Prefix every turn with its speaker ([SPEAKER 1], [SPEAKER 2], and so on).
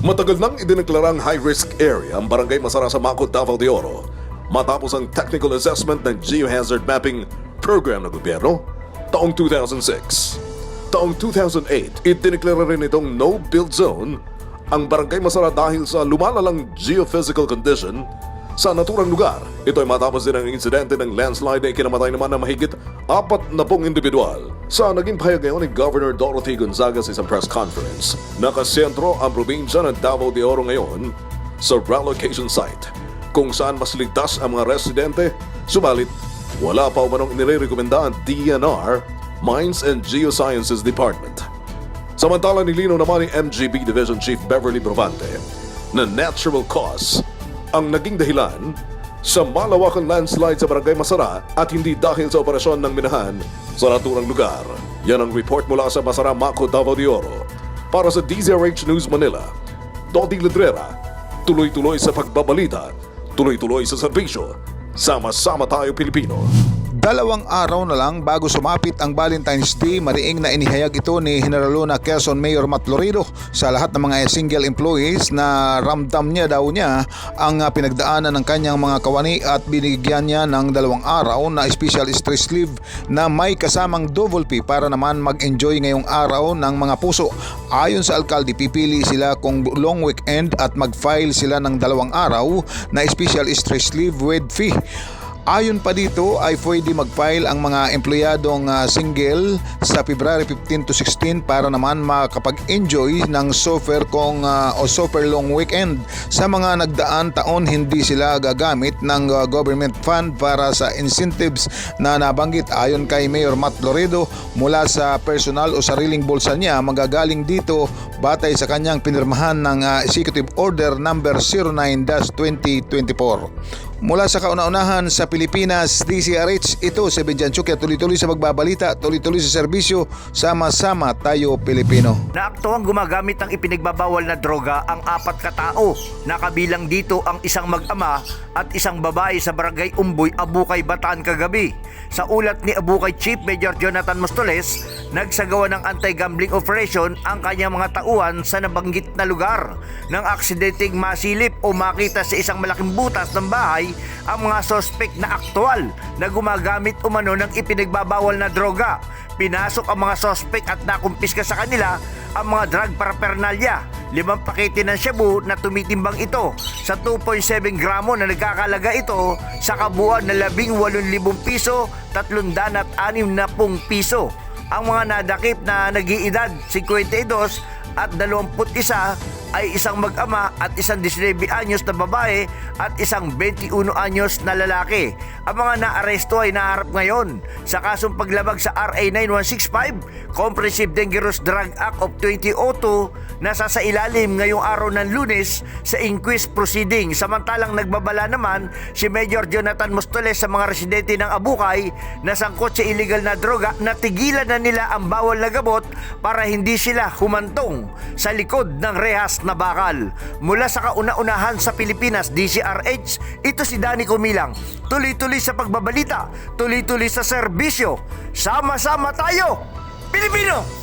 [SPEAKER 1] Matagal nang idineklarang high-risk area ang barangay Masara sa Maco, Davao de Oro matapos ang technical assessment ng geohazard mapping program ng gobyerno taong 2006. Taong 2008, idineklara rin itong no-build zone ang barangay Masara dahil sa lumalalang geophysical condition sa naturang lugar. Ito ay matapos din ang insidente ng landslide na ikinamatay naman ng mahigit apat na pong individual. Sa naging pahayag ngayon ni Governor Dorothy Gonzaga sa isang press conference, nakasentro ang probinsya ng Davao de Oro ngayon sa relocation site kung saan mas ligtas ang mga residente, subalit wala pa umanong inirekomenda ang DNR, Mines and Geosciences Department. Samantala nilino naman ni MGB Division Chief Beverly Brovante na natural cause ang naging dahilan sa malawakang landslide sa Barangay Masara at hindi dahil sa operasyon ng minahan sa naturang lugar. Yan ang report mula sa Masara, Maco, Davao de Oro. Para sa DZRH News Manila, Dodi Ledrera, tuloy-tuloy sa pagbabalita, tuloy-tuloy sa serbisyo. Sama-sama tayo Pilipino.
[SPEAKER 2] Dalawang araw na lang bago sumapit ang Valentine's Day, mariing na inihayag ito ni General Luna Quezon Mayor Matt Lorido sa lahat ng mga single employees na ramdam niya daw niya ang pinagdaanan ng kanyang mga kawani at binigyan niya ng dalawang araw na special stress leave na may kasamang double pay para naman mag-enjoy ngayong araw ng mga puso. Ayon sa alkalde, pipili sila kung long weekend at mag-file sila ng dalawang araw na special stress leave with fee. Ayon pa dito ay pwede mag-file ang mga empleyadong ah, single sa February 15 to 16 para naman makapag-enjoy ng software kung ah, o software long weekend. Sa mga nagdaan taon hindi sila gagamit ng ah, government fund para sa incentives na nabanggit ayon kay Mayor Matt Loredo mula sa personal o sariling bulsa niya magagaling dito batay sa kanyang pinirmahan ng ah, Executive Order number 09-2024. Mula sa kauna-unahan sa Pilipinas, DCRH, ito si Benjan Chukya, tuloy-tuloy sa magbabalita, tuloy-tuloy sa serbisyo, sama-sama tayo Pilipino.
[SPEAKER 3] Naaktuang gumagamit ng ipinagbabawal na droga ang apat katao. Nakabilang dito ang isang mag-ama at isang babae sa barangay Umboy, Abukay, Bataan kagabi. Sa ulat ni Abukay Chief Major Jonathan Mostoles, nagsagawa ng anti-gambling operation ang kanyang mga tauhan sa nabanggit na lugar. Nang aksidenteng masilip o makita sa isang malaking butas ng bahay ang mga sospek na aktual na gumagamit umano ng ipinagbabawal na droga. Pinasok ang mga sospek at nakumpiska sa kanila ang mga drug paraphernalia. Limang pakete ng shabu na tumitimbang ito sa 2.7 gramo na nagkakalaga ito sa kabuuan na 18,000 piso, 360 piso. Ang mga nadakip na nag-iedad 52 at 21 ay isang mag-ama at isang 19 anyos na babae at isang 21 anyos na lalaki. Ang mga naaresto ay naharap ngayon sa kasong paglabag sa RA 9165, Comprehensive Dangerous Drug Act of 2002 na sa ilalim ngayong araw ng lunes sa inquest proceeding. Samantalang nagbabala naman si Major Jonathan Mostoles sa mga residente ng Abukay na sangkot sa illegal na droga na tigilan na nila ang bawal na gamot para hindi sila humantong sa likod ng rehas na bakal. Mula sa kauna-unahan sa Pilipinas, DCRH, ito si Danny Kumilang. Tuloy-tuloy sa pagbabalita, tuloy-tuloy sa serbisyo. Sama-sama tayo, Pilipino!